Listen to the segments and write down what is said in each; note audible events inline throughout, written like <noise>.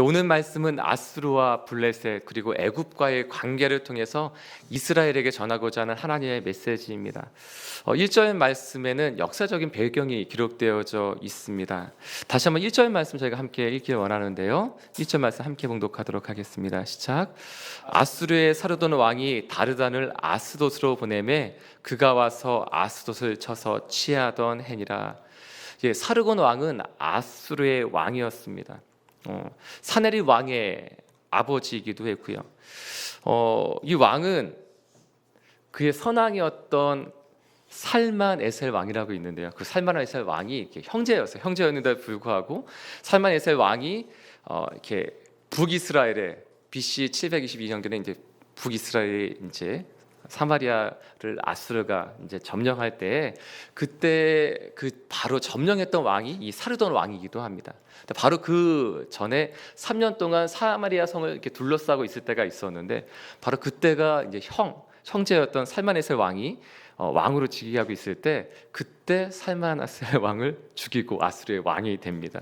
오늘 말씀은 아스루와 블레셋 그리고 애굽과의 관계를 통해서 이스라엘에게 전하고자 하는 하나님의 메시지입니다. 어, 1절 말씀에는 역사적인 배경이 기록되어져 있습니다. 다시 한번 1절 말씀 저희가 함께 읽기 원하는데요. 1절 말씀 함께 봉독하도록 하겠습니다. 시작. 아스루의 사르돈 왕이 다르단을 아스돗으로 보내매 그가 와서 아스돗을 쳐서 취하던 해니라. 예, 사르곤 왕은 아수르의 왕이었습니다. 어, 사네리 왕의 아버지이기도 했고요. 어, 이 왕은 그의 선왕이었던 살만 에셀 왕이라고 있는데요. 그 살만 에셀 왕이 이렇게 형제였어요. 형제였는데 불구하고 살만 에셀 왕이 어, 이렇게 북이스라엘에 BC 722년경에 이제 북이스라엘에 이제 사마리아를 아수르가 이제 점령할 때 그때 그 바로 점령했던 왕이 이 사르돈 왕이기도 합니다. 바로 그 전에 3년 동안 사마리아 성을 이렇게 둘러싸고 있을 때가 있었는데 바로 그때가 이제 형 형제였던 살만에셀 왕이 어, 왕으로 즉위하고 있을 때 그때 살만에셀 <laughs> 왕을 죽이고 아수르의 왕이 됩니다.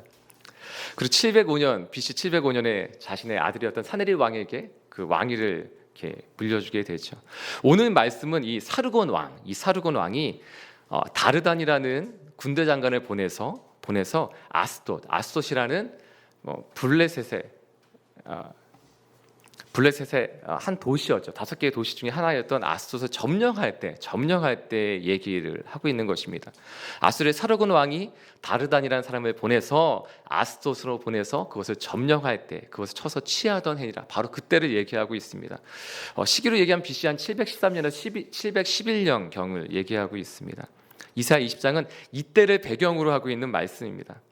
그리고 705년 BC 705년에 자신의 아들이었던 사네리 왕에게 그 왕위를 이렇게 물려주게 되죠. 오늘 말씀은 이 사르곤 왕, 이 사르곤 왕이 어, 다르단이라는 군대 장관을 보내서 보내서 아스돗, 아스돗이라는 뭐 블레셋의 어, 블레셋의 어, 한 도시였죠. 다섯 개의 도시 중에 하나였던 아스돗을 점령할 때, 점령할 때 얘기를 하고 있는 것입니다. 아스르의 사르곤 왕이 다르단이라는 사람을 보내서 아스돗으로 보내서 그것을 점령할 때, 그것을 쳐서 취하던 해이라 바로 그때를 얘기하고 있습니다. 어, 시기로 얘기하면 BC 한 713년에서 711년 경을 얘기하고 있습니다. 이사 20장은 이때를 배경으로 하고 있는 말씀입니다.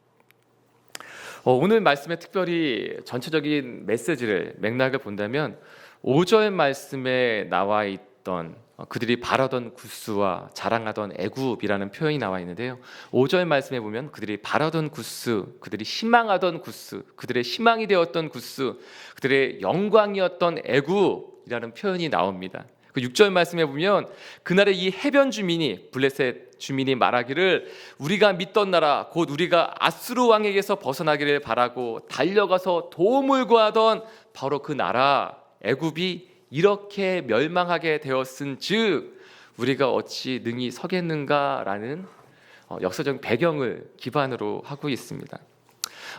어, 오늘 말씀에 특별히 전체적인 메시지를 맥락을 본다면 5절 말씀에 나와 있던 어, 그들이 바라던 구스와 자랑하던 애굽이라는 표현이 나와 있는데요. 5절 말씀에 보면 그들이 바라던 구스, 그들이 희망하던 구스, 그들의 희망이 되었던 구스, 그들의 영광이었던 애굽이라는 표현이 나옵니다. 그 6절 말씀에 보면 그날의 이 해변 주민이 블레셋 주민이 말하기를 우리가 믿던 나라 곧 우리가 아스루 왕에게서 벗어나기를 바라고 달려가서 도움을 구하던 바로 그 나라 애굽이 이렇게 멸망하게 되었은즉 우리가 어찌 능히 서겠는가라는 어, 역사적 배경을 기반으로 하고 있습니다.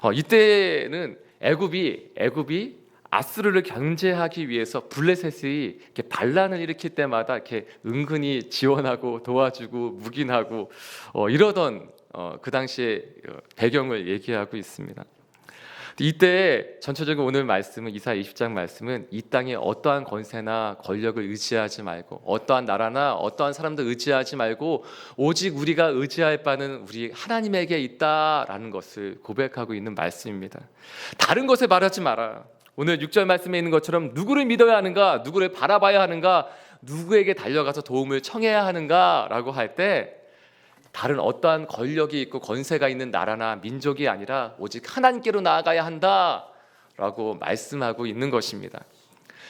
어, 이때는 애굽이 애굽이 아스르를 견제하기 위해서 블레셋이 이렇게 반란을 일으킬 때마다 이렇게 은근히 지원하고 도와주고 묵인하고 어, 이러던 어, 그 당시의 어, 배경을 얘기하고 있습니다. 이때 전체적으로 오늘 말씀은 이사 20장 말씀은 이 땅에 어떠한 권세나 권력을 의지하지 말고 어떠한 나라나 어떠한 사람도 의지하지 말고 오직 우리가 의지할 바는 우리 하나님에게 있다라는 것을 고백하고 있는 말씀입니다. 다른 것을 말하지 마라. 오늘 6절 말씀에 있는 것처럼 누구를 믿어야 하는가, 누구를 바라봐야 하는가, 누구에게 달려가서 도움을 청해야 하는가라고 할 때 다른 어떠한 권력이 있고 권세가 있는 나라나 민족이 아니라 오직 하나님께로 나아가야 한다라고 말씀하고 있는 것입니다.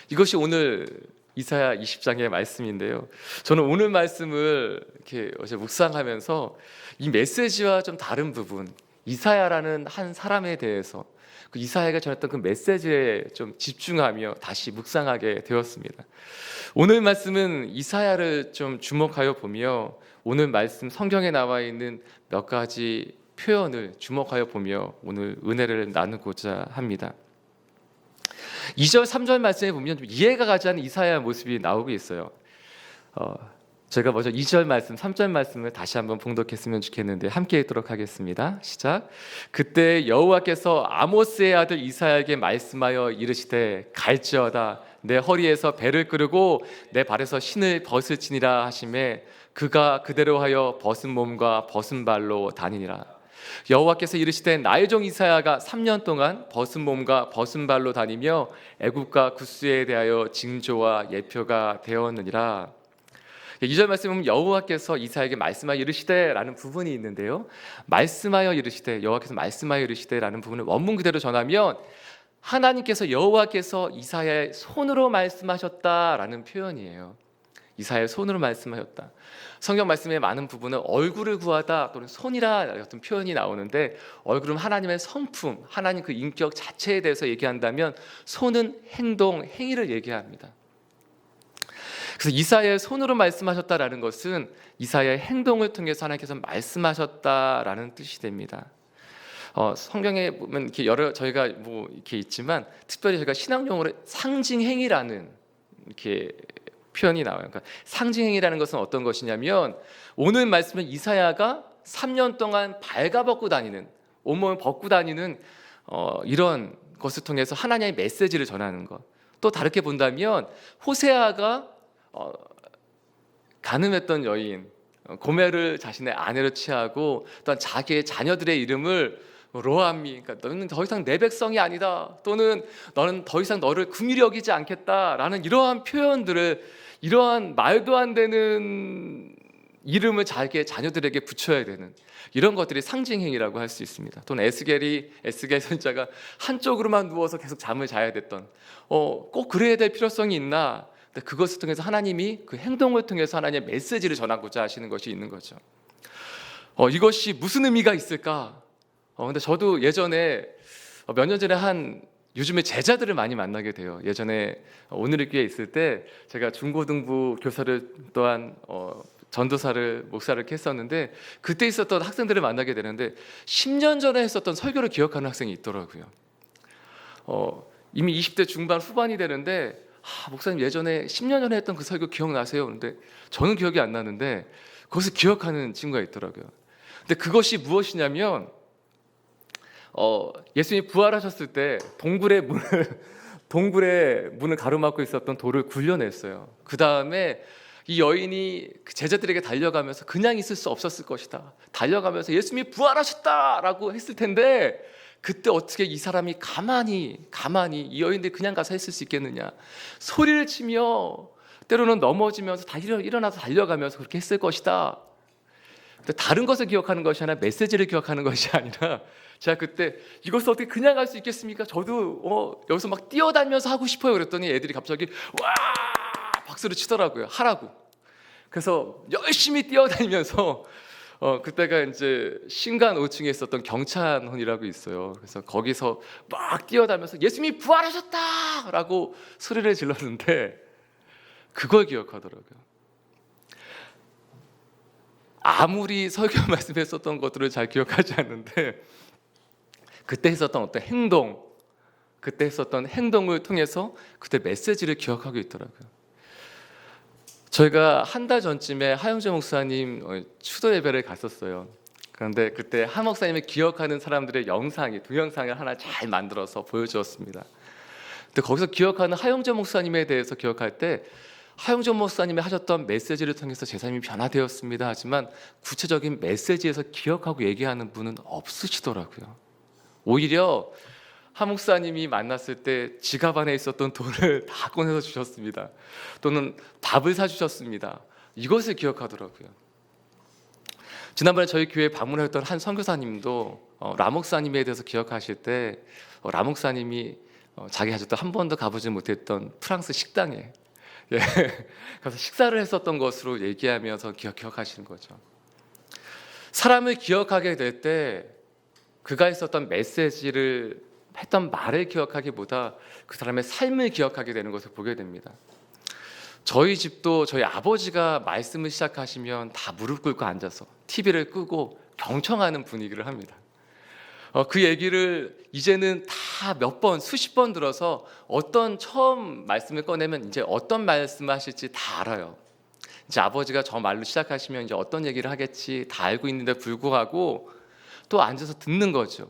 이것이 오늘 이사야 20장의 말씀인데요. 저는 오늘 말씀을 이렇게 어제 묵상하면서 이 메시지와 좀 다른 부분, 이사야라는 한 사람에 대해서 그 이사야가 전했던 그 메시지에 좀 집중하며 다시 묵상하게 되었습니다. 오늘 말씀은 이사야를 좀 주목하여 보며 오늘 말씀 성경에 나와 있는 몇 가지 표현을 주목하여 보며 오늘 은혜를 나누고자 합니다. 2절, 3절 말씀에 보면 좀 이해가 가지 않는 이사야 모습이 나오고 있어요. 어, 제가 먼저 2절 말씀, 3절 말씀을 다시 한번 봉독했으면 좋겠는데 함께 읽도록 하겠습니다. 시작. 그때 여호와께서 아모스의 아들 이사야에게 말씀하여 이르시되 갈지어다 내 허리에서 배를 끄르고 내 발에서 신을 벗을지니라 하심에 그가 그대로 하여 벗은 몸과 벗은 발로 다니니라. 여호와께서 이르시되 나의 종 이사야가 3년 동안 벗은 몸과 벗은 발로 다니며 애굽과 구스에 대하여 징조와 예표가 되었느니라. 2절 말씀 보면 여호와께서 이사야에게 말씀하여 이르시되라는 부분이 있는데요. 말씀하여 이르시되 여호와께서 말씀하여 이르시되라는 부분을 원문 그대로 전하면 하나님께서 여호와께서 이사야의 손으로 말씀하셨다라는 표현이에요. 이사야의 손으로 말씀하셨다. 성경 말씀의 많은 부분은 얼굴을 구하다 또는 손이라 같은 표현이 나오는데 얼굴은 하나님의 성품, 하나님 그 인격 자체에 대해서 얘기한다면 손은 행동, 행위를 얘기합니다. 그래서 이사야의 손으로 말씀하셨다라는 것은 이사야의 행동을 통해서 하나님께서 말씀하셨다라는 뜻이 됩니다. 어, 성경에 보면 이렇게 여러 저희가 뭐 이렇게 있지만 특별히 저희가 신앙 용어로 상징행위라는 이렇게 표현이 나와요. 그러니까 상징행위라는 것은 어떤 것이냐면 오늘 말씀은 이사야가 3년 동안 발가벗고 다니는 온몸을 벗고 다니는 어, 이런 것을 통해서 하나님의 메시지를 전하는 것. 또 다르게 본다면 호세아가 어, 가늠했던 여인 어, 고멜을 자신의 아내로 취하고 또한 자기의 자녀들의 이름을 로함미 그러니까 너는 더 이상 내 백성이 아니다 또는 너는 더 이상 너를 긍휼히 여기지 않겠다라는 이러한 표현들을 이러한 말도 안 되는 이름을 자기의 자녀들에게 붙여야 되는 이런 것들이 상징행위라고 할 수 있습니다. 또는 에스겔이 에스겔 선자가 한쪽으로만 누워서 계속 잠을 자야 됐던 어, 꼭 그래야 될 필요성이 있나? 근데 그것을 통해서 하나님이 그 행동을 통해서 하나님의 메시지를 전하고자 하시는 것이 있는 거죠. 어, 이것이 무슨 의미가 있을까? 어, 근데 저도 예전에 어, 몇년 전에 한 요즘에 제자들을 많이 만나게 돼요. 예전에 오늘의 교회에 있을 때 제가 중고등부 교사를 또한 어, 전도사를 목사를 했었는데 그때 있었던 학생들을 만나게 되는데 10년 전에 했었던 설교를 기억하는 학생이 있더라고요. 어, 이미 20대 중반 후반이 되는데 아, 목사님 예전에 10년 전에 했던 그 설교 기억나세요? 그런데 저는 기억이 안 나는데 그것을 기억하는 친구가 있더라고요. 근데 그것이 무엇이냐면 어, 예수님이 부활하셨을 때 동굴의 문을 <laughs> 동굴의 문을 가로막고 있었던 돌을 굴려냈어요. 그 다음에 이 여인이 그 제자들에게 달려가면서 그냥 있을 수 없었을 것이다. 달려가면서 예수님이 부활하셨다라고 했을 텐데 그때 어떻게 이 사람이 가만히 가만히 이 여인들이 그냥 가서 했을 수 있겠느냐? 소리를 치며 때로는 넘어지면서 다 일어- 일어나서 달려가면서 그렇게 했을 것이다. 근데 다른 것을 기억하는 것이 아니라 메시지를 기억하는 것이 아니라 <laughs> 제가 그때 이것을 어떻게 그냥 할 수 있겠습니까? 저도 어, 여기서 막 뛰어다니면서 하고 싶어요. 그랬더니 애들이 갑자기 와 박수를 치더라고요. 하라고. 그래서 열심히 뛰어다니면서 어, 그때가 이제 신간 5층에 있었던 경찬원이라고 있어요. 그래서 거기서 막 뛰어다니면서 예수님이 부활하셨다 라고 소리를 질렀는데 그걸 기억하더라고요. 아무리 설교 <laughs> 말씀했었던 것들을 잘 기억하지 않는데 그때 했었던 어떤 행동, 그때 했었던 행동을 통해서 그때 메시지를 기억하고 있더라고요. 저희가 한 달 전쯤에 하영재 목사님 어, 추도 예배를 갔었어요. 그런데 그때 하 목사님을 기억하는 사람들의 영상이 동영상을 하나 잘 만들어서 보여주었습니다. 근데 거기서 기억하는 하영재 목사님에 대해서 기억할 때 하영재 목사님이 하셨던 메시지를 통해서 제 삶이 변화되었습니다. 하지만 구체적인 메시지에서 기억하고 얘기하는 분은 없으시더라고요. 오히려 하 목사님이 만났을 때 지갑 안에 있었던 돈을 <laughs> 다 꺼내서 주셨습니다. 또는 밥을 사주셨습니다. 이것을 기억하더라고요. 지난번에 저희 교회 방문했던 한 선교사님도 어, 라 목사님에 대해서 기억하실 때 어, 라 목사님이 어, 자기 아직도 한 번도 가보지 못했던 프랑스 식당에 <laughs> 예, 가서 식사를 했었던 것으로 얘기하면서 기억, 기억하시는 거죠. 사람을 기억하게 될 때 그가 있었던 메시지를 했던 말을 기억하기보다 그 사람의 삶을 기억하게 되는 것을 보게 됩니다. 저희 집도 저희 아버지가 말씀을 시작하시면 다 무릎 꿇고 앉아서 TV를 끄고 경청하는 분위기를 합니다. 어, 그 얘기를 이제는 다 몇 번, 수십 번 들어서 어떤 처음 말씀을 꺼내면 이제 어떤 말씀을 하실지 다 알아요. 이제 아버지가 저 말로 시작하시면 이제 어떤 얘기를 하겠지 다 알고 있는데 불구하고 또 앉아서 듣는 거죠.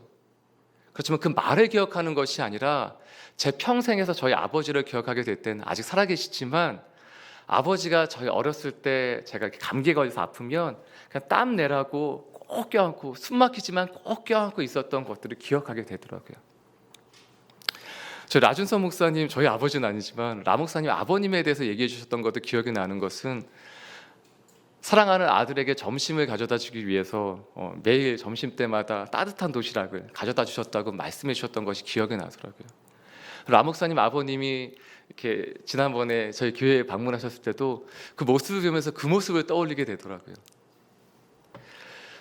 그렇지만 그 말을 기억하는 것이 아니라 제 평생에서 저희 아버지를 기억하게 될 때는 아직 살아계시지만 아버지가 저희 어렸을 때 제가 감기에 걸려서 아프면 그냥 땀 내라고 꼭 껴안고 숨 막히지만 꼭 껴안고 있었던 것들을 기억하게 되더라고요. 저 라준서 목사님 저희 아버지는 아니지만 라 목사님 아버님에 대해서 얘기해 주셨던 것도 기억이 나는 것은 사랑하는 아들에게 점심을 가져다 주기 위해서 어, 매일 점심 때마다 따뜻한 도시락을 가져다 주셨다고 말씀해 주셨던 것이 기억이 나더라고요. 라목사님 아버님이 이렇게 지난번에 저희 교회에 방문하셨을 때도 그 모습을 보면서 그 모습을 떠올리게 되더라고요.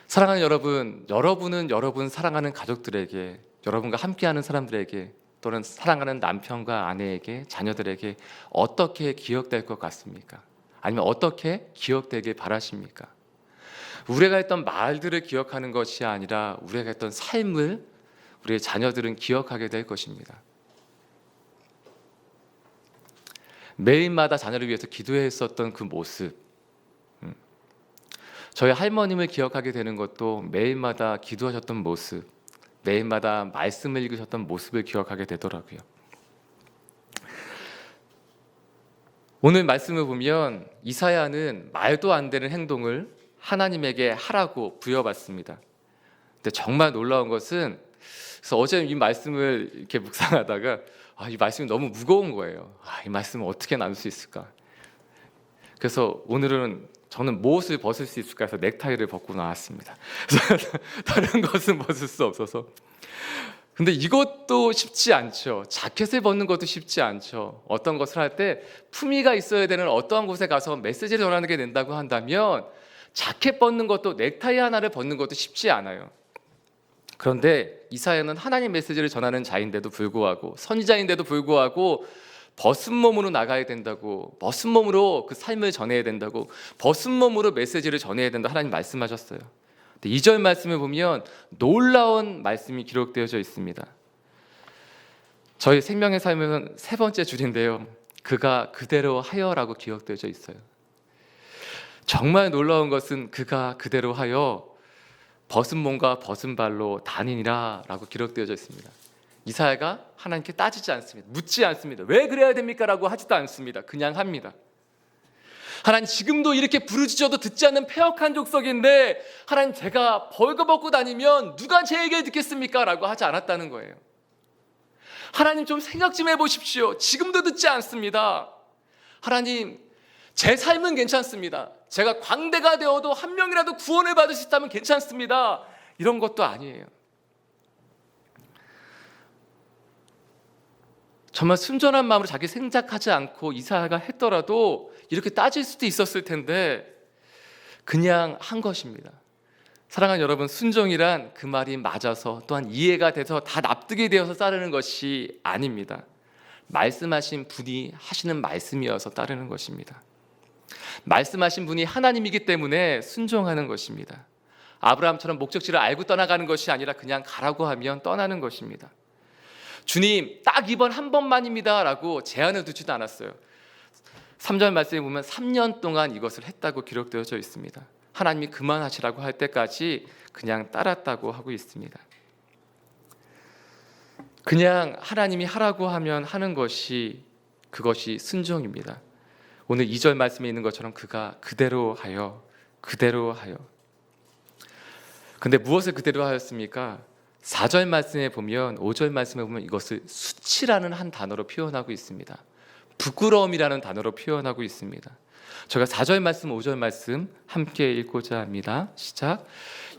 사랑하는 여러분, 여러분은 여러분 사랑하는 가족들에게, 여러분과 함께하는 사람들에게, 또는 사랑하는 남편과 아내에게, 자녀들에게 어떻게 기억될 것 같습니까? 아니면 어떻게 기억되길 바라십니까? 우리가 했던 말들을 기억하는 것이 아니라 우리가 했던 삶을 우리의 자녀들은 기억하게 될 것입니다. 매일마다 자녀를 위해서 기도했었던 그 모습, 음. 저희 할머님을 기억하게 되는 것도 매일마다 기도하셨던 모습, 매일마다 말씀을 읽으셨던 모습을 기억하게 되더라고요. 오늘 말씀을 보면 이사야는 말도 안 되는 행동을 하나님에게 하라고 부여받습니다. 근데 정말 놀라운 것은 그래서 어제 이 말씀을 이렇게 묵상하다가 아, 이 말씀이 너무 무거운 거예요. 아, 이 말씀을 어떻게 나눌 수 있을까? 그래서 오늘은 저는 무엇을 벗을 수 있을까 해서 넥타이를 벗고 나왔습니다. <laughs> 다른 것은 벗을 수 없어서. 근데 이것도 쉽지 않죠. 자켓을 벗는 것도 쉽지 않죠. 어떤 것을 할 때 품위가 있어야 되는 어떠한 곳에 가서 메시지를 전하는 게 된다고 한다면 자켓 벗는 것도 넥타이 하나를 벗는 것도 쉽지 않아요. 그런데 이사야는 하나님 메시지를 전하는 자인데도 불구하고 선지자인데도 불구하고 벗은 몸으로 나가야 된다고 벗은 몸으로 그 삶을 전해야 된다고 벗은 몸으로 메시지를 전해야 된다 하나님 말씀하셨어요. 근데 2절 말씀을 보면 놀라운 말씀이 기록되어져 있습니다. 저희 생명의 삶은 세 번째 줄인데요. 그가 그대로 하여라고 기억되어져 있어요. 정말 놀라운 것은 그가 그대로 하여 벗은 몸과 벗은 발로 다니니라라고 기록되어져 있습니다. 이사야가 하나님께 따지지 않습니다. 묻지 않습니다. 왜 그래야 됩니까라고 하지도 않습니다. 그냥 합니다. 하나님 지금도 이렇게 부르짖어도 듣지 않는 폐역한 족속인데 하나님 제가 벌거벗고 다니면 누가 제 얘기를 듣겠습니까 라고 하지 않았다는 거예요. 하나님 좀 생각 좀 해보십시오. 지금도 듣지 않습니다. 하나님 제 삶은 괜찮습니다. 제가 광대가 되어도 한 명이라도 구원을 받을 수 있다면 괜찮습니다. 이런 것도 아니에요. 정말 순전한 마음으로 자기 생각하지 않고 이사야가 했더라도 이렇게 따질 수도 있었을 텐데 그냥 한 것입니다. 사랑하는 여러분, 순종이란 그 말이 맞아서 또한 이해가 돼서 다 납득이 되어서 따르는 것이 아닙니다. 말씀하신 분이 하시는 말씀이어서 따르는 것입니다. 말씀하신 분이 하나님이기 때문에 순종하는 것입니다. 아브라함처럼 목적지를 알고 떠나가는 것이 아니라 그냥 가라고 하면 떠나는 것입니다. 주님, 딱 이번 한 번만입니다 라고 제한을 두지도 않았어요. 3절 말씀에 보면 3년 동안 이것을 했다고 기록되어져 있습니다. 하나님이 그만하시라고 할 때까지 그냥 따랐다고 하고 있습니다. 그냥 하나님이 하라고 하면 하는 것이 그것이 순종입니다. 오늘 2절 말씀에 있는 것처럼 그가 그대로 하여 그대로 하여 근데 무엇을 그대로 하였습니까? 4절 말씀에 보면 5절 말씀에 보면 이것을 수치라는 한 단어로 표현하고 있습니다. 부끄러움이라는 단어로 표현하고 있습니다. 제가 4절 말씀, 5절 말씀 함께 읽고자 합니다. 시작.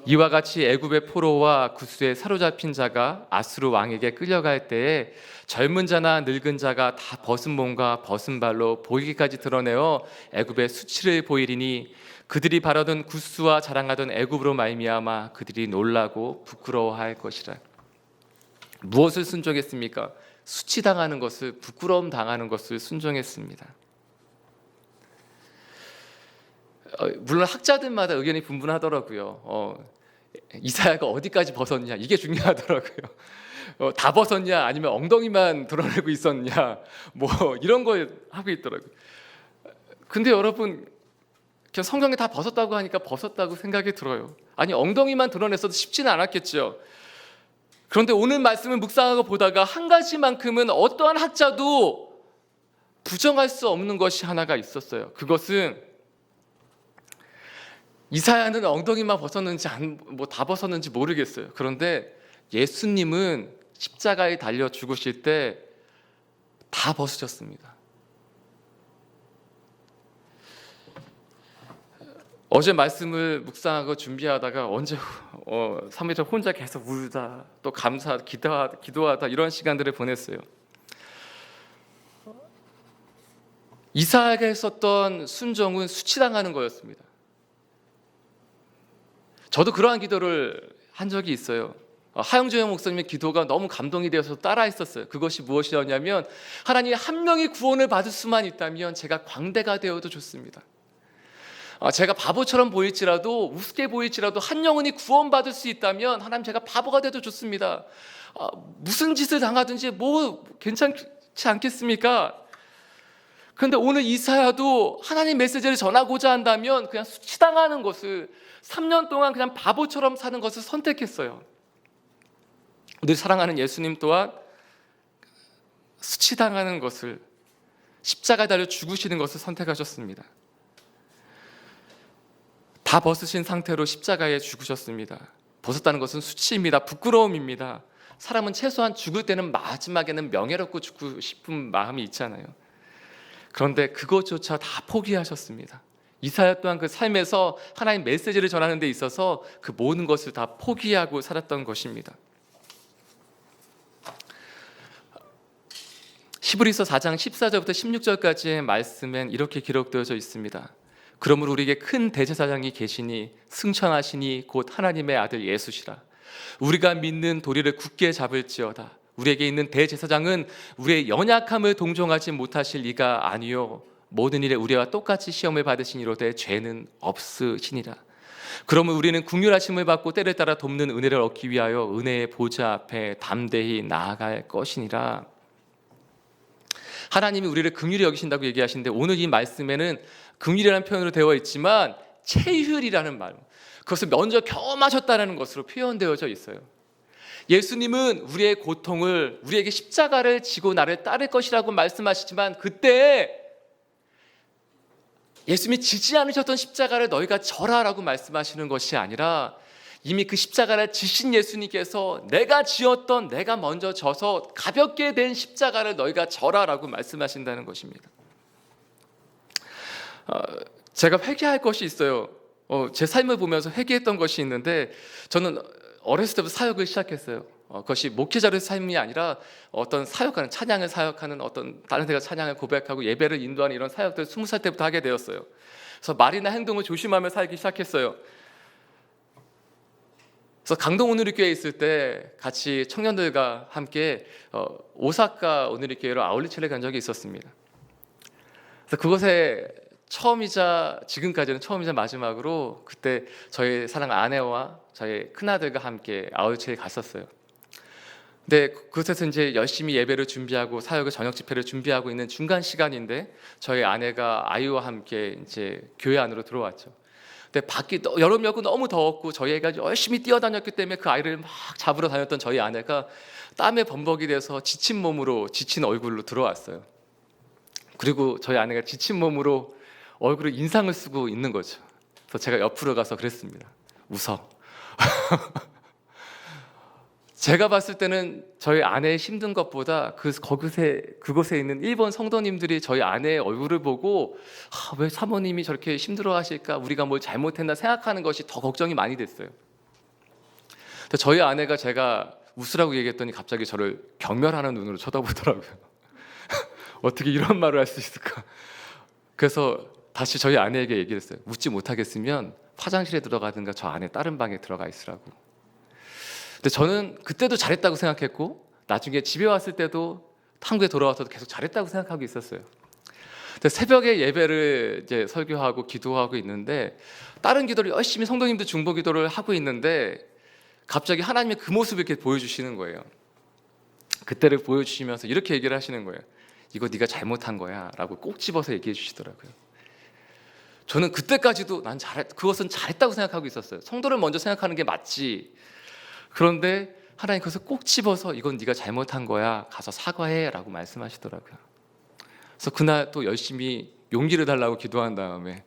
이와 같이 애굽의 포로와 구스에 사로잡힌 자가 아수르 왕에게 끌려갈 때에 젊은 자나 늙은 자가 다 벗은 몸과 벗은 발로 보이기까지 드러내어 애굽의 수치를 보이리니 그들이 바라던 구스와 자랑하던 애굽으로 말미암아 그들이 놀라고 부끄러워할 것이라. 무엇을 순종했습니까? 수치당하는 것을 부끄러움 당하는 것을 순종했습니다. 어, 물론 학자들마다 의견이 분분하더라고요. 어, 이사야가 어디까지 벗었냐 이게 중요하더라고요. <laughs> 어, 다 벗었냐 아니면 엉덩이만 드러내고 있었냐 뭐 이런 걸 하고 있더라고요. 근데 여러분 그냥 성경에 다 벗었다고 하니까 벗었다고 생각이 들어요. 아니 엉덩이만 드러냈어도 쉽지는 않았겠죠. 그런데 오늘 말씀을 묵상하고 보다가 한 가지만큼은 어떠한 학자도 부정할 수 없는 것이 하나가 있었어요. 그것은 이사야는 엉덩이만 벗었는지 뭐 다 벗었는지 모르겠어요. 그런데 예수님은 십자가에 달려 죽으실 때 다 벗으셨습니다. 어제 말씀을 묵상하고 준비하다가 언제 어, 3일째 혼자 계속 울다 또 감사 기도하다, 기도하다 이런 시간들을 보냈어요. 이사야가 했었던 순종은 수치당하는 거였습니다. 저도 그러한 기도를 한 적이 있어요. 어, 하영조영 목사님의 기도가 너무 감동이 되어서 따라했었어요. 그것이 무엇이었냐면 하나님 한 명이 구원을 받을 수만 있다면 제가 광대가 되어도 좋습니다. 어, 제가 바보처럼 보일지라도 우습게 보일지라도 한 영혼이 구원받을 수 있다면 하나님 제가 바보가 돼도 좋습니다. 어, 무슨 짓을 당하든지 뭐 괜찮지 않겠습니까? 그런데 오늘 이사야도 하나님 메시지를 전하고자 한다면 그냥 수치당하는 것을 3년 동안 그냥 바보처럼 사는 것을 선택했어요. 우리 사랑하는 예수님 또한 수치당하는 것을 십자가 달려 죽으시는 것을 선택하셨습니다. 다 벗으신 상태로 십자가에 죽으셨습니다. 벗었다는 것은 수치입니다. 부끄러움입니다. 사람은 최소한 죽을 때는 마지막에는 명예롭고 죽고 싶은 마음이 있잖아요. 그런데 그것조차 다 포기하셨습니다. 이사야 또한 그 삶에서 하나님 메시지를 전하는 데 있어서 그 모든 것을 다 포기하고 살았던 것입니다. 히브리서 4장 14절부터 16절까지의 말씀엔 이렇게 기록되어져 있습니다. 그러므로 우리에게 큰 대제사장이 계시니 승천하시니 곧 하나님의 아들 예수시라. 우리가 믿는 도리를 굳게 잡을지어다. 우리에게 있는 대제사장은 우리의 연약함을 동정하지 못하실 이가 아니요 모든 일에 우리와 똑같이 시험을 받으시니로되 죄는 없으시니라. 그러면 우리는 궁휼하심을 받고 때를 따라 돕는 은혜를 얻기 위하여 은혜의 보좌 앞에 담대히 나아갈 것이니라. 하나님이 우리를 긍휼히 여기신다고 얘기하시는데 오늘 이 말씀에는 긍휼이라는 표현으로 되어 있지만 체휼이라는 말, 그것을 먼저 경험하셨다는 것으로 표현되어져 있어요. 예수님은 우리의 고통을 우리에게 십자가를 지고 나를 따를 것이라고 말씀하시지만 그때 예수님이 지지 않으셨던 십자가를 너희가 져라라고 말씀하시는 것이 아니라 이미 그 십자가를 지신 예수님께서 내가 지었던 내가 먼저 져서 가볍게 된 십자가를 너희가 져라라고 말씀하신다는 것입니다. 어, 제가 회개할 것이 있어요. 어, 제 삶을 보면서 회개했던 것이 있는데 저는 어렸을 때부터 사역을 시작했어요. 어, 그것이 목회자의 삶이 아니라 어떤 사역하는 찬양을 사역하는 어떤 다른 데가 찬양을 고백하고 예배를 인도하는 이런 사역들을 스무 살 때부터 하게 되었어요. 그래서 말이나 행동을 조심하며 살기 시작했어요. 그래서 강동 오누리교회에 있을 때 같이 청년들과 함께 어, 오사카 오누리교회로 아울리체를 간 적이 있었습니다. 그래서 그곳에 처음이자 지금까지는 처음이자 마지막으로 그때 저희 사랑 아내와 저희 큰아들과 함께 아울리체에 갔었어요. 근데 그곳에서 이제 열심히 예배를 준비하고 사역을 저녁 집회를 준비하고 있는 중간 시간인데 저희 아내가 아이와 함께 이제 교회 안으로 들어왔죠. 근데 밖이 또 여름이었고 너무 더웠고 저희 애가 열심히 뛰어다녔기 때문에 그 아이를 막 잡으러 다녔던 저희 아내가 땀에 범벅이 돼서 지친 몸으로 지친 얼굴로 들어왔어요. 그리고 저희 아내가 지친 몸으로 얼굴에 인상을 쓰고 있는 거죠. 그래서 제가 옆으로 가서 그랬습니다. 웃어. <laughs> 제가 봤을 때는 저희 아내의 힘든 것보다 그 거기에 그곳에 있는 일본 성도님들이 저희 아내의 얼굴을 보고 아, 왜 사모님이 저렇게 힘들어하실까 우리가 뭘 잘못했나 생각하는 것이 더 걱정이 많이 됐어요. 저희 아내가 제가 웃으라고 얘기했더니 갑자기 저를 경멸하는 눈으로 쳐다보더라고요. <laughs> 어떻게 이런 말을 할 수 있을까? 그래서 다시 저희 아내에게 얘기를 했어요. 웃지 못하겠으면 화장실에 들어가든가 저 안에 다른 방에 들어가 있으라고. 근데 저는 그때도 잘했다고 생각했고 나중에 집에 왔을 때도 한국에 돌아와서도 계속 잘했다고 생각하고 있었어요. 근데 새벽에 예배를 이제 설교하고 기도하고 있는데 다른 기도를 열심히 성도님들 중보 기도를 하고 있는데 갑자기 하나님의 그 모습을 이렇게 보여주시는 거예요. 그때를 보여주시면서 이렇게 얘기를 하시는 거예요. 이거 네가 잘못한 거야라고 꼭 집어서 얘기해 주시더라고요. 저는 그때까지도 난 잘했 그것은 잘했다고 생각하고 있었어요. 성도를 먼저 생각하는 게 맞지. 그런데 하나님 그것을 꼭 집어서 이건 네가 잘못한 거야. 가서 사과해라고 말씀하시더라고요. 그래서 그날 또 열심히 용기를 달라고 기도한 다음에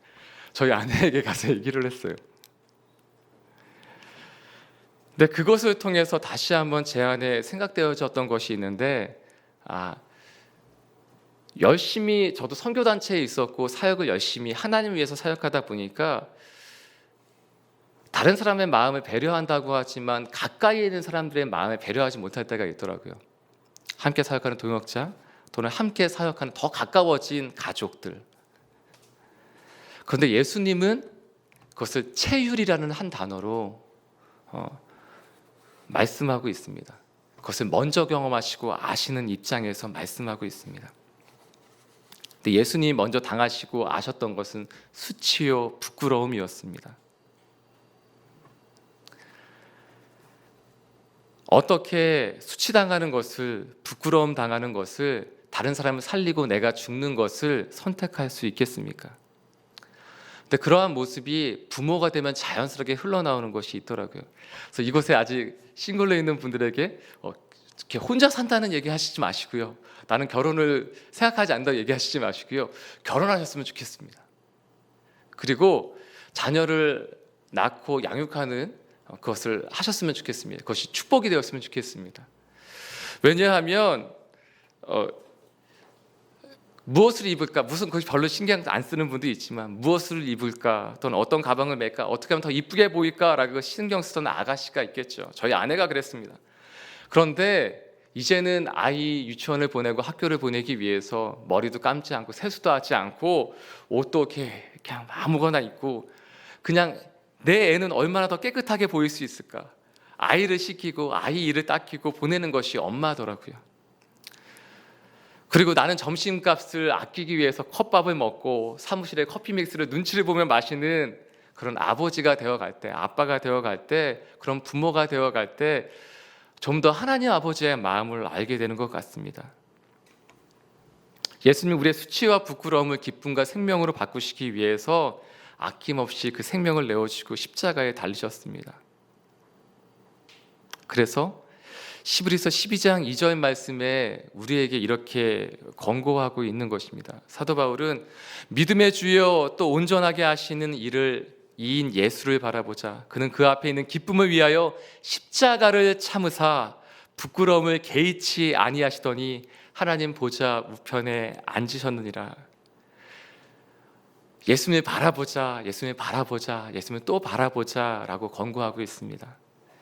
저희 아내에게 가서 얘기를 했어요. 근데 그것을 통해서 다시 한번 제 안에 생각되어졌던 것이 있는데 아 열심히 저도 선교 단체에 있었고 사역을 열심히 하나님 위해서 사역하다 보니까 다른 사람의 마음을 배려한다고 하지만 가까이 있는 사람들의 마음을 배려하지 못할 때가 있더라고요. 함께 사역하는 동역자, 또는 함께 사역하는 더 가까워진 가족들. 그런데 예수님은 그것을 체휼이라는 한 단어로 어, 말씀하고 있습니다. 그것을 먼저 경험하시고 아시는 입장에서 말씀하고 있습니다. 근데 예수님이 먼저 당하시고 아셨던 것은 수치요 부끄러움이었습니다. 어떻게 수치당하는 것을 부끄러움 당하는 것을 다른 사람을 살리고 내가 죽는 것을 선택할 수 있겠습니까? 근데 그러한 모습이 부모가 되면 자연스럽게 흘러나오는 것이 있더라고요. 그래서 이곳에 아직 싱글로 있는 분들에게 어, 이렇게 혼자 산다는 얘기 하시지 마시고요. 나는 결혼을 생각하지 않는다 얘기하시지 마시고요. 결혼하셨으면 좋겠습니다. 그리고 자녀를 낳고 양육하는 어, 그것을 하셨으면 좋겠습니다. 그것이 축복이 되었으면 좋겠습니다. 왜냐하면 어, 무엇을 입을까 무슨 것이 별로 신경 안 쓰는 분도 있지만 무엇을 입을까 또는 어떤 가방을 맬까 어떻게 하면 더 이쁘게 보일까라고 신경 쓰던 아가씨가 있겠죠. 저희 아내가 그랬습니다. 그런데 이제는 아이 유치원을 보내고 학교를 보내기 위해서 머리도 감지 않고 세수도 하지 않고 옷도 이렇게 그냥 아무거나 입고 그냥 내 애는 얼마나 더 깨끗하게 보일 수 있을까? 아이를 시키고 아이 일을 닦이고 보내는 것이 엄마더라고요. 그리고 나는 점심값을 아끼기 위해서 컵밥을 먹고 사무실에 커피 믹스를 눈치를 보며 마시는 그런 아버지가 되어 갈 때, 아빠가 되어 갈 때, 그런 부모가 되어 갈 때 좀 더 하나님 아버지의 마음을 알게 되는 것 같습니다. 예수님 우리의 수치와 부끄러움을 기쁨과 생명으로 바꾸시기 위해서 아낌없이 그 생명을 내어주시고 십자가에 달리셨습니다. 그래서 시브리서 12장 2절 말씀에 우리에게 이렇게 권고하고 있는 것입니다. 사도 바울은 믿음의 주여 또 온전하게 하시는 일을 이인 예수를 바라보자. 그는 그 앞에 있는 기쁨을 위하여 십자가를 참으사 부끄러움을 개의치 아니하시더니 하나님 보좌 우편에 앉으셨느니라. 예수님을 바라보자, 예수님을 바라보자, 예수님을 또 바라보자라고 권고하고 있습니다.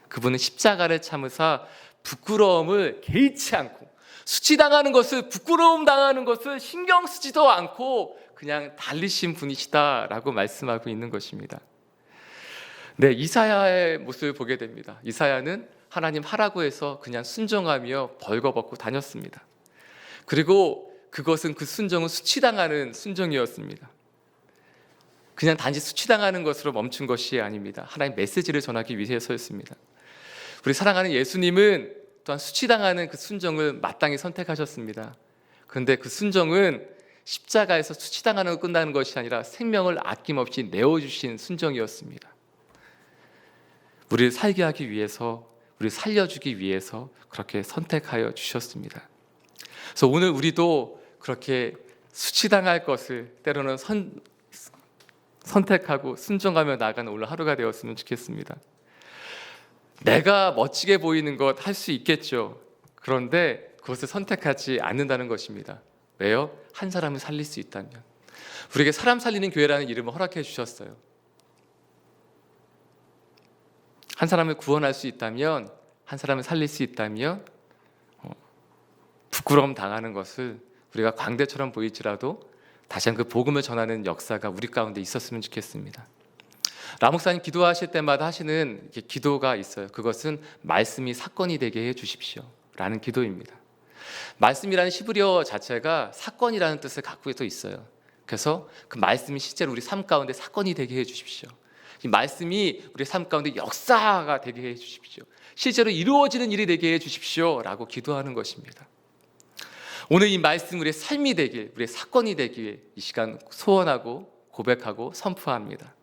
그분은 십자가를 참으사 부끄러움을 개의치 않고 수치당하는 것을 부끄러움 당하는 것을 신경 쓰지도 않고 그냥 달리신 분이시다라고 말씀하고 있는 것입니다. 네, 이사야의 모습을 보게 됩니다. 이사야는 하나님 하라고 해서 그냥 순종하며 벌거벗고 다녔습니다. 그리고 그것은 그 순종은 수치당하는 순종이었습니다. 그냥 단지 수치당하는 것으로 멈춘 것이 아닙니다. 하나님 메시지를 전하기 위해서였습니다. 우리 사랑하는 예수님은 또한 수치당하는 그 순종을 마땅히 선택하셨습니다. 그런데 그 순종은 십자가에서 수치당하는 것 끝나는 것이 아니라 생명을 아낌없이 내어주신 순종이었습니다. 우리를 살게 하기 위해서, 우리를 살려주기 위해서 그렇게 선택하여 주셨습니다. 그래서 오늘 우리도 그렇게 수치당할 것을 때로는 선, 선택하고 순종하며 나가는 오늘 하루가 되었으면 좋겠습니다. 내가 멋지게 보이는 것 할 수 있겠죠. 그런데 그것을 선택하지 않는다는 것입니다. 왜요? 한 사람을 살릴 수 있다면. 우리에게 사람 살리는 교회라는 이름을 허락해 주셨어요. 한 사람을 구원할 수 있다면, 한 사람을 살릴 수 있다면, 어, 부끄러움 당하는 것을 우리가 광대처럼 보일지라도 다시 한번 그 복음을 전하는 역사가 우리 가운데 있었으면 좋겠습니다. 라목사님 기도하실 때마다 하시는 기도가 있어요. 그것은 말씀이 사건이 되게 해 주십시오 라는 기도입니다. 말씀이라는 시브리어 자체가 사건이라는 뜻을 갖고 또 있어요. 그래서 그 말씀이 실제로 우리 삶 가운데 사건이 되게 해 주십시오. 이 말씀이 우리 삶 가운데 역사가 되게 해 주십시오. 실제로 이루어지는 일이 되게 해 주십시오라고 기도하는 것입니다. 오늘 이 말씀 우리의 삶이 되길, 우리의 사건이 되길 이 시간 소원하고 고백하고 선포합니다.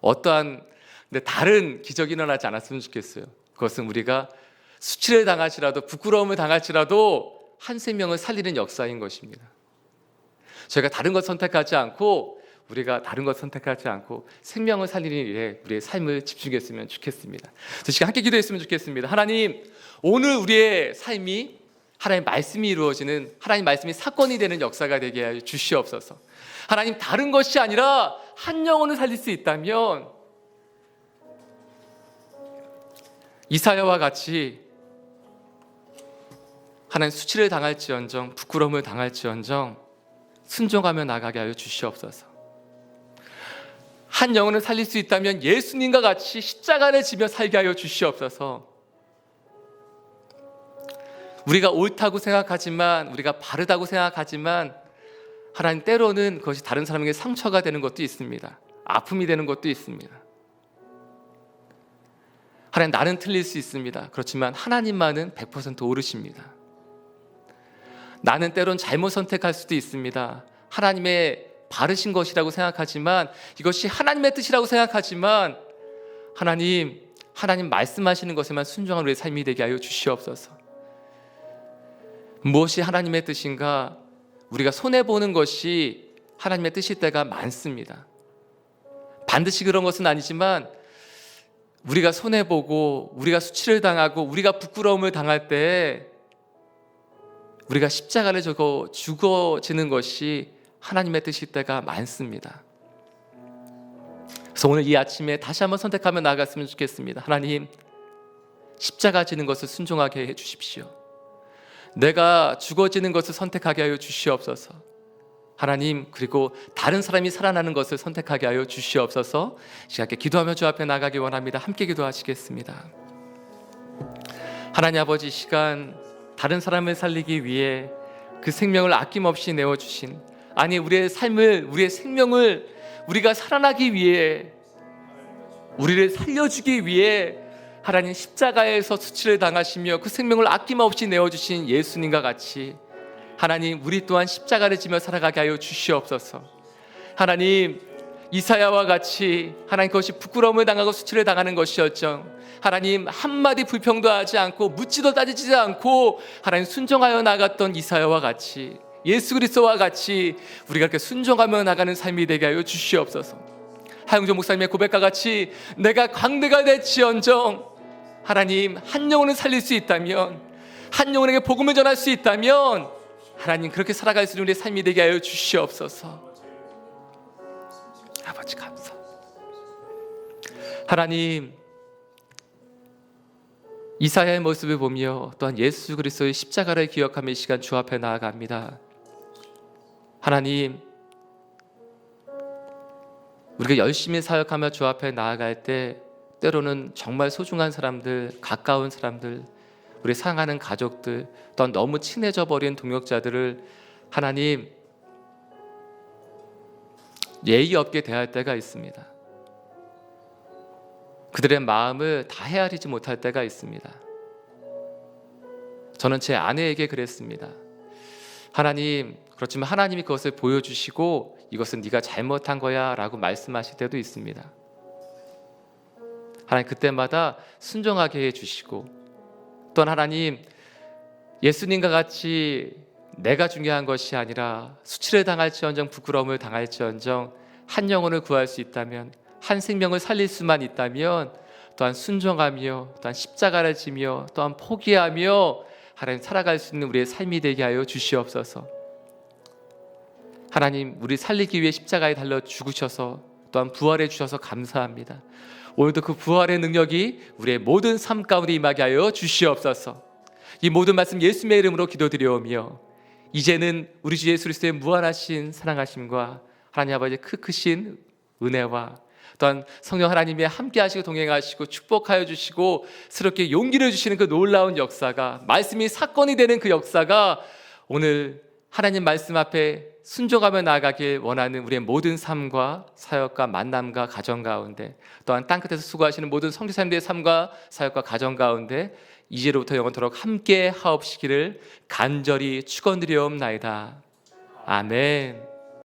어떠한 근데 다른 기적이 일어나지 않았으면 좋겠어요. 그것은 우리가 수치를 당할지라도 부끄러움을 당할지라도 한 생명을 살리는 역사인 것입니다. 저희가 다른 것 선택하지 않고 우리가 다른 것 선택하지 않고 생명을 살리는 일에 우리의 삶을 집중했으면 좋겠습니다. 그 시간 함께 기도했으면 좋겠습니다. 하나님, 오늘 우리의 삶이 하나님 말씀이 이루어지는 하나님 말씀이 사건이 되는 역사가 되게 하여 주시옵소서. 하나님 다른 것이 아니라 한 영혼을 살릴 수 있다면 이사야와 같이 하나님 수치를 당할지언정 부끄러움을 당할지언정 순종하며 나가게 하여 주시옵소서. 한 영혼을 살릴 수 있다면 예수님과 같이 십자가를 지며 살게 하여 주시옵소서. 우리가 옳다고 생각하지만 우리가 바르다고 생각하지만 하나님 때로는 그것이 다른 사람에게 상처가 되는 것도 있습니다. 아픔이 되는 것도 있습니다. 하나님 나는 틀릴 수 있습니다. 그렇지만 하나님만은 100% 옳으십니다. 나는 때론 잘못 선택할 수도 있습니다. 하나님의 바르신 것이라고 생각하지만 이것이 하나님의 뜻이라고 생각하지만 하나님 하나님 말씀하시는 것에만 순종한 우리의 삶이 되게 하여 주시옵소서. 무엇이 하나님의 뜻인가? 우리가 손해 보는 것이 하나님의 뜻일 때가 많습니다. 반드시 그런 것은 아니지만 우리가 손해 보고 우리가 수치를 당하고 우리가 부끄러움을 당할 때 우리가 십자가를 저거 죽어지는 것이 하나님의 뜻일 때가 많습니다. 그래서 오늘 이 아침에 다시 한번 선택하며 나아갔으면 좋겠습니다. 하나님 십자가 지는 것을 순종하게 해 주십시오. 내가 죽어지는 것을 선택하게 하여 주시옵소서. 하나님 그리고 다른 사람이 살아나는 것을 선택하게 하여 주시옵소서. 시간께 기도하며 주 앞에 나가기 원합니다. 함께 기도하시겠습니다. 하나님 아버지 이 시간 다른 사람을 살리기 위해 그 생명을 아낌없이 내어 주신 아니 우리의 삶을 우리의 생명을 우리가 살아나기 위해 우리를 살려주기 위해 하나님 십자가에서 수치를 당하시며 그 생명을 아낌없이 내어주신 예수님과 같이 하나님 우리 또한 십자가를 지며 살아가게 하여 주시옵소서. 하나님 이사야와 같이 하나님 그것이 부끄러움을 당하고 수치를 당하는 것이었죠. 하나님 한마디 불평도 하지 않고 묻지도 따지지 않고 하나님 순종하여 나갔던 이사야와 같이 예수 그리스도와 같이 우리가 그렇게 순종하며 나가는 삶이 되게 하여 주시옵소서. 하영조 목사님의 고백과 같이 내가 광대가 될지언정 하나님 한 영혼을 살릴 수 있다면 한 영혼에게 복음을 전할 수 있다면 하나님 그렇게 살아갈 수 있는 우리의 삶이 되게 하여 주시옵소서. 아버지 감사. 하나님 이사야의 모습을 보며 또한 예수 그리스도의 십자가를 기억하며 이 시간 주 앞에 나아갑니다. 하나님 우리가 열심히 사역하며 주 앞에 나아갈 때 때로는 정말 소중한 사람들, 가까운 사람들, 우리 사랑하는 가족들, 또한 너무 친해져 버린 동역자들을 하나님 예의 없게 대할 때가 있습니다. 그들의 마음을 다 헤아리지 못할 때가 있습니다. 저는 제 아내에게 그랬습니다. 하나님, 그렇지만 하나님이 그것을 보여주시고 이것은 네가 잘못한 거야 라고 말씀하실 때도 있습니다. 하나님 그때마다 순종하게 해주시고 또한 하나님 예수님과 같이 내가 중요한 것이 아니라 수치를 당할지언정 부끄러움을 당할지언정 한 영혼을 구할 수 있다면 한 생명을 살릴 수만 있다면 또한 순종하며 또한 십자가를 지며 또한 포기하며 하나님 살아갈 수 있는 우리의 삶이 되게 하여 주시옵소서. 하나님 우리 살리기 위해 십자가에 달려 죽으셔서 또한 부활해 주셔서 감사합니다. 오늘도 그 부활의 능력이 우리의 모든 삶 가운데 임하게 하여 주시옵소서. 이 모든 말씀 예수님의 이름으로 기도드려오며 이제는 우리 주 예수 그리스도의 무한하신 사랑하심과 하나님 아버지의 크 크신 은혜와 또한 성령 하나님의 함께하시고 동행하시고 축복하여 주시고 스럽게 용기를 주시는 그 놀라운 역사가 말씀이 사건이 되는 그 역사가 오늘 하나님 말씀 앞에 순종하며 나아가길 원하는 우리의 모든 삶과 사역과 만남과 가정 가운데 또한 땅끝에서 수고하시는 모든 성교사님들의 삶과 사역과 가정 가운데 이제로부터 영원토록 함께 하옵시기를 간절히 축원드리옵나이다. 아멘.